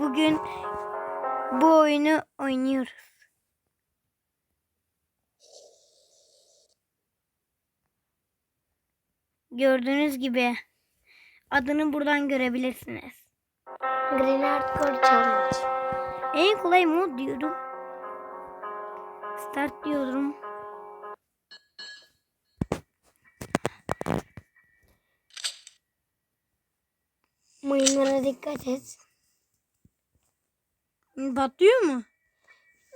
bugün bu oyunu oynuyoruz. Gördüğünüz gibi adını buradan görebilirsiniz. Green Hardcore Challenge. En kolay mod diyorum. Start diyorum. Mayınlara dikkat et. Patlıyor mu?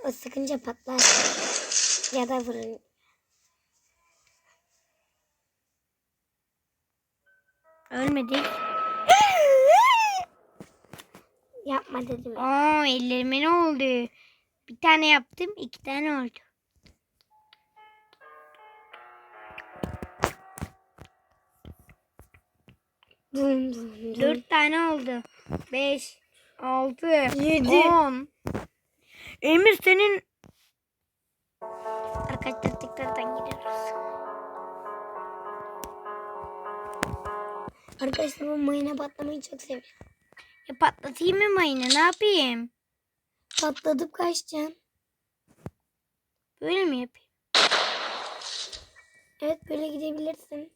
O sıkınca patlar. Ya da fırın. Ölmedik. Yapma dedim. Aa ellerime ne oldu? Bir tane yaptım, iki tane oldu. Dört tane oldu. Beş, altı, Yedi. on. Emir senin... Arkadaşlar tekrardan gidiyoruz. Arkadaşlar bu mayına patlamayı çok seviyorum. Ya patlatayım mı mayını? Ne yapayım? Patladıp kaçacaksın. Böyle mi yapayım? Evet böyle gidebilirsin.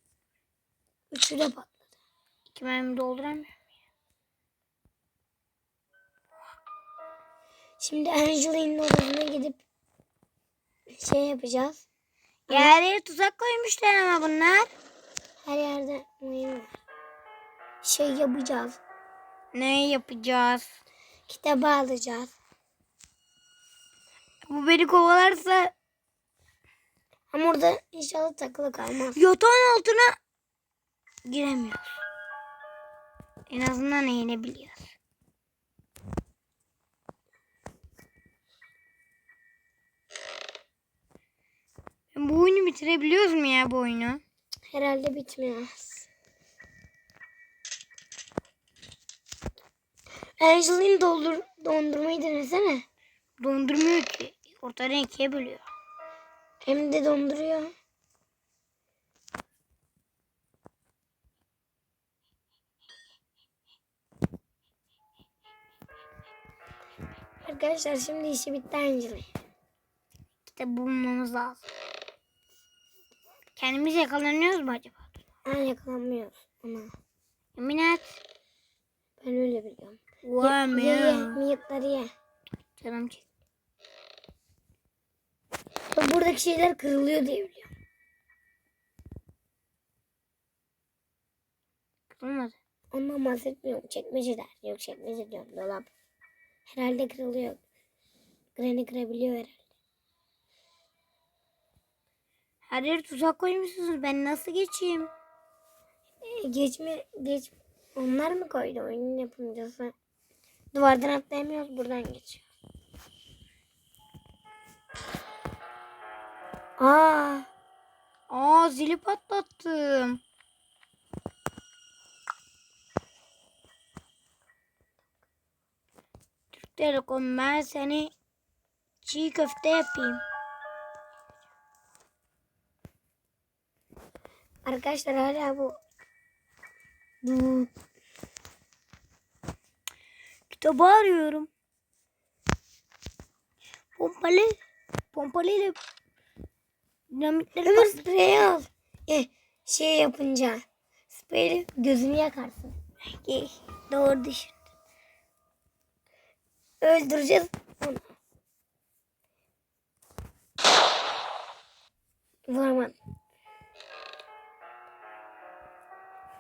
Üçü de patladı. İki mermi dolduramıyorum. Şimdi Angela'nın odasına gidip şey yapacağız. Ya her yere tuzak koymuşlar ama bunlar. Her yerde mayın var. Şey yapacağız. Ne yapacağız? Kitabı alacağız. Bu beni kovalarsa Ama orada inşallah takılı kalmaz. yatağın altına giremiyoruz. En azından eğinebiliyoruz. Bu oyunu bitirebiliyoruz mu ya bu oyunu? Herhalde bitmez. Angeline doldur, dondurmayı denesene. Dondurmuyor ki. Ortadan ikiye bölüyor. Hem de donduruyor. Arkadaşlar şimdi işi bitti Angeline. Kitap bulmamız lazım. Kendimiz yakalanıyoruz mu acaba? Ben yakalanmıyoruz ona. Yemin et. Ben öyle biliyorum. Wow, Ye ye, miyakları ye. Canım. Bak buradaki şeyler kırılıyor diye biliyorum. Kırılmadı. Ondan bahsetmiyorum. Çekmeceler. Yok çekmece diyorum. Dolap. Herhalde kırılıyor. Granny kırabiliyor herhalde. Her yere tuzak koymuşsunuz. Ben nasıl geçeyim? E, geçme, geç. Onlar mı koydu oyunun yapımcısı? Duvardan atlayamıyoruz. Buradan geçiyor. Aa, Aa zili patlattım. Türk Telekom ben seni çiğ köfte yapayım. Arkadaşlar hala bu. Bu Kitabı arıyorum. Pompalı. Pompalı ile dinamitleri Ömür spreyi al. E, şey yapınca spreyi gözünü yakarsın. Okey, Doğru düşün. Öldüreceğiz onu. Vuramadım.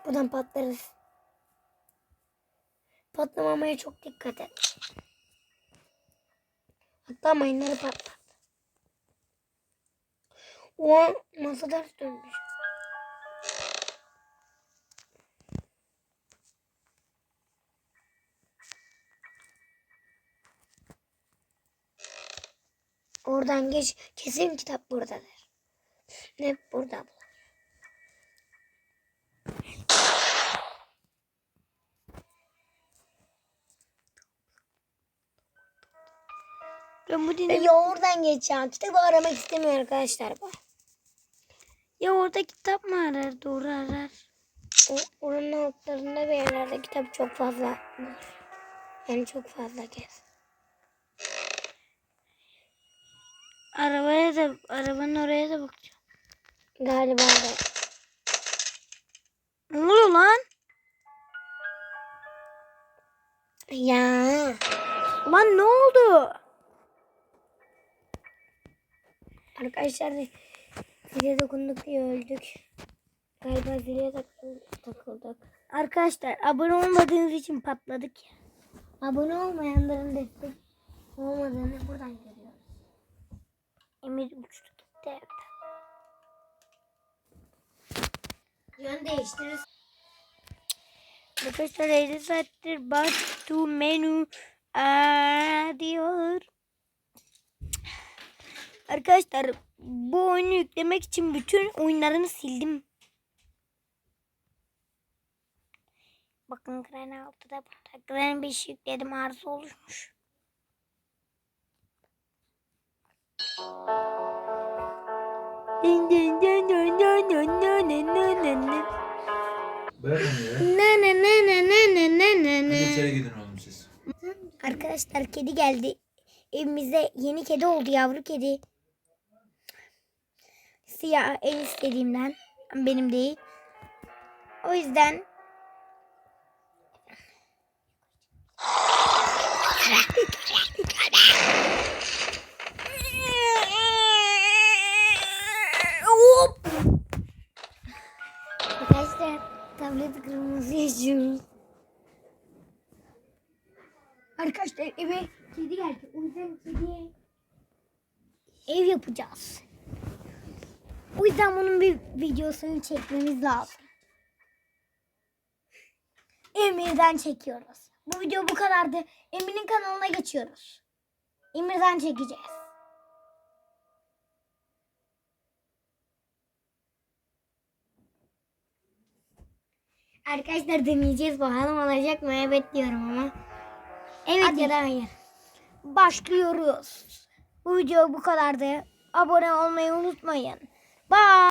Buradan patlarız. Patlamamaya çok dikkat et. Hatta mayınları patlat. O an masa ters dönmüş. Oradan geç. Kesin kitap buradadır. Ne burada bu? Ben bu E, dinamit... Ya oradan geç ya. Kitabı aramak istemiyor arkadaşlar bu. Ya orada kitap mı arar? Doğru arar. O, oranın altlarında bir yerlerde kitap çok fazla var. Yani çok fazla kez. Arabaya da arabanın oraya da bakacağım. Galiba da. Ne oluyor lan? Ya. Lan ne oldu? Arkadaşlar zile dokunduk diye öldük. Galiba zile tak- takıldık. Arkadaşlar abone olmadığınız için patladık ya. Abone olmayanların destek olmadığını buradan görüyoruz. Emir uçtu gitti evden. Yön değiştiririz. Arkadaşlar 50 saattir back to menü aa, Arkadaşlar bu oyunu yüklemek için bütün oyunlarını sildim. Bakın Gren 6'da burada. Gren 5 yükledim arıza oluşmuş. Dın dın dın dın dın dın dın dın dın dın dın. Bırak onu ya. Ne ne ne ne ne ne ne ne Hadi ne. içeri gidin oğlum siz. Arkadaşlar kedi geldi. Evimize yeni kedi oldu yavru kedi. Siyah en istediğimden. Benim değil. O yüzden Hop! Arkadaşlar tablet kırmızı yaşıyoruz. Arkadaşlar eve kedi geldi. O yüzden kediye ev yapacağız. O yüzden bunun bir videosunu çekmemiz lazım. Emir'den çekiyoruz. Bu video bu kadardı. Emir'in kanalına geçiyoruz. Emir'den çekeceğiz. Arkadaşlar deneyeceğiz bakalım olacak mı? Evet diyorum ama. Evet Hadi. ya da hayır. Başlıyoruz. Bu video bu kadardı. Abone olmayı unutmayın. Bye.